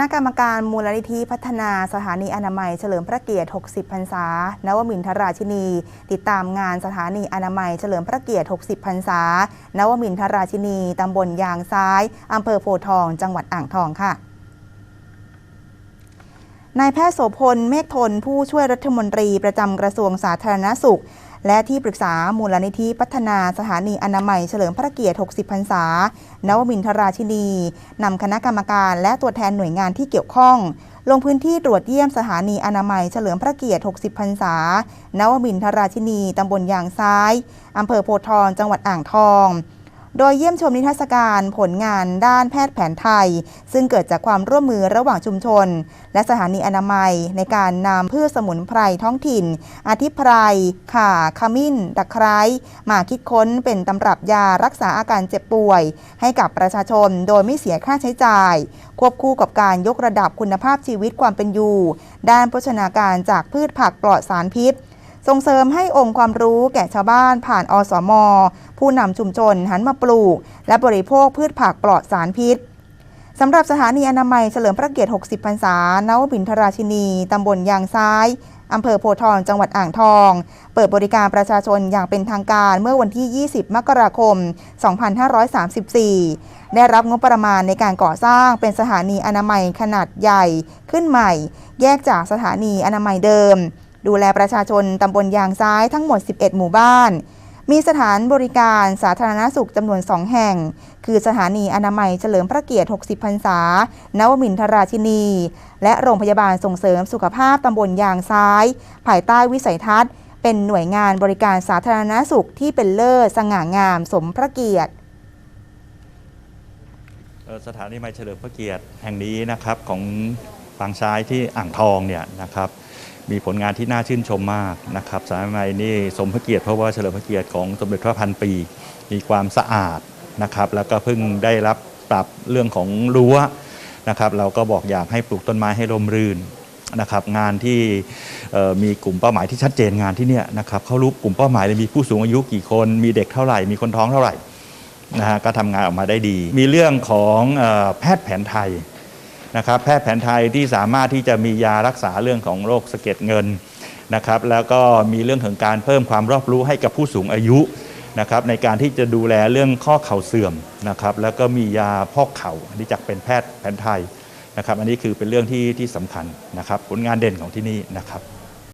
ณะกรรมการมูลนิธิพัฒนาสถานีอนามัยเฉลิมพระเกียรติ 60 พรรษา นวมินทราชินี ติดตามงานสถานีอนามัยเฉลิมพระเกียรติ 60 พรรษา นวมินทราชินี ตำบลยางซ้าย อำเภอโพทอง จังหวัดอ่างทองค่ะ นายแพทย์โสพล เมฆทน ผู้ช่วยรัฐมนตรีประจำกระทรวงสาธารณสุข และที่ปรึกษามูลนิธิพัฒนาสถานีอนามัยเฉลิมพระเกียรติ 60 พรรษา นวมินทราชินี นำคณะกรรมการและตัวแทนหน่วยงานที่เกี่ยวข้อง ลงพื้นที่ตรวจเยี่ยมสถานีอนามัยเฉลิมพระเกียรติ 60 พรรษา นวมินทราชินี ตำบลยางซ้าย อำเภอโพทองจังหวัดอ่างทอง โดยเยี่ยมชมนิทรรศการผลงานด้านแพทย์แผนไทย ซึ่งเกิดจากความร่วมมือระหว่างชุมชน และสถานีอนามัยในการนำพืชสมุนไพรท้องถิ่น อาทิไพรข่าขมิ้น ตะไคร้มาคิดค้นเป็นตำรับยารักษาอาการเจ็บป่วย ให้กับประชาชนโดยไม่เสียค่าใช้จ่าย ควบคู่กับการยกระดับคุณภาพชีวิตความเป็นอยู่ ด้านโภชนาการจากพืชผักปลอดสารพิษ ส่งเสริมให้องค์ความรู้แก่ชาวบ้านผ่านอสม ผู้นำชุมชนหันมาปลูก และบริโภคพืชผักปลอดสารพิษสำหรับสถานีอนามัยเฉลิมพระเกียรติ 60 พรรษานวบินทราชินี ตำบลยางซ้ายอำเภอโพทอง จังหวัดอ่างทอง เปิดบริการประชาชนอย่างเป็นทางการเมื่อวันที่ 20 มกราคม 2534 ได้รับงบประมาณในการก่อสร้างเป็นสถานีอนามัยขนาดใหญ่ขึ้นใหม่ แยกจากสถานีอนามัยเดิม ดูแลประชาชนตำบลยางซ้ายทั้งหมด 11 หมู่บ้าน มีสถานบริการสาธารณสุขจำนวน 2 แห่ง คือสถานีอนามัยเฉลิมพระเกียรติ 60 พรรษา นวมินทราชินี และโรงพยาบาลส่งเสริมสุขภาพตำบลยางซ้าย ภายใต้วิสัยทัศน์ เป็นหน่วยงานบริการสาธารณสุขที่เป็นเลิศสง่างามสมพระเกียรติสถานีไมเฉลิมพระเกียรติแห่งนี้นะครับของปางซ้ายที่อ่างทองเนี่ยนะครับ มีผลงานที่น่าชื่นชมมากนะครับสานีไมนี่สมพระเกียรติเพราะว่าเฉลิมพระเกียรติของสมเด็จพระพันปี มีความสะอาดนะครับ แล้วก็เพิ่งได้รับปรับเรื่องของรั้วนะครับ เราก็บอกอยากให้ปลูกต้นไม้ให้ร่มรื่นนะครับ งานที่มีกลุ่มเป้าหมายที่ชัดเจนงานที่เนี่ยนะครับเขารู้กลุ่มเป้าหมายเลยมีผู้สูงอายุกี่คน มีเด็กเท่าไหร่ มีคนท้องเท่าไหร่นะฮะก็ทำงานออกมาได้ดี มีเรื่องของออแพทย์แผนไทย นะครับแพทย์แผนไทยที่สามารถที่จะมียารักษาเรื่องของโรคสะเก็ดเงินนะครับแล้วก็มีเรื่องของการเพิ่มความรอบรู้ให้กับผู้สูงอายุนะครับในการที่จะดูแลเรื่องข้อเข่าเสื่อมนะครับแล้วก็มียาพอกเข่าอันนี้จากเป็นแพทย์แผนไทยนะครับอันนี้คือเป็นเรื่องที่ที่สำคัญนะครับผลงานเด่นของที่นี่นะครับ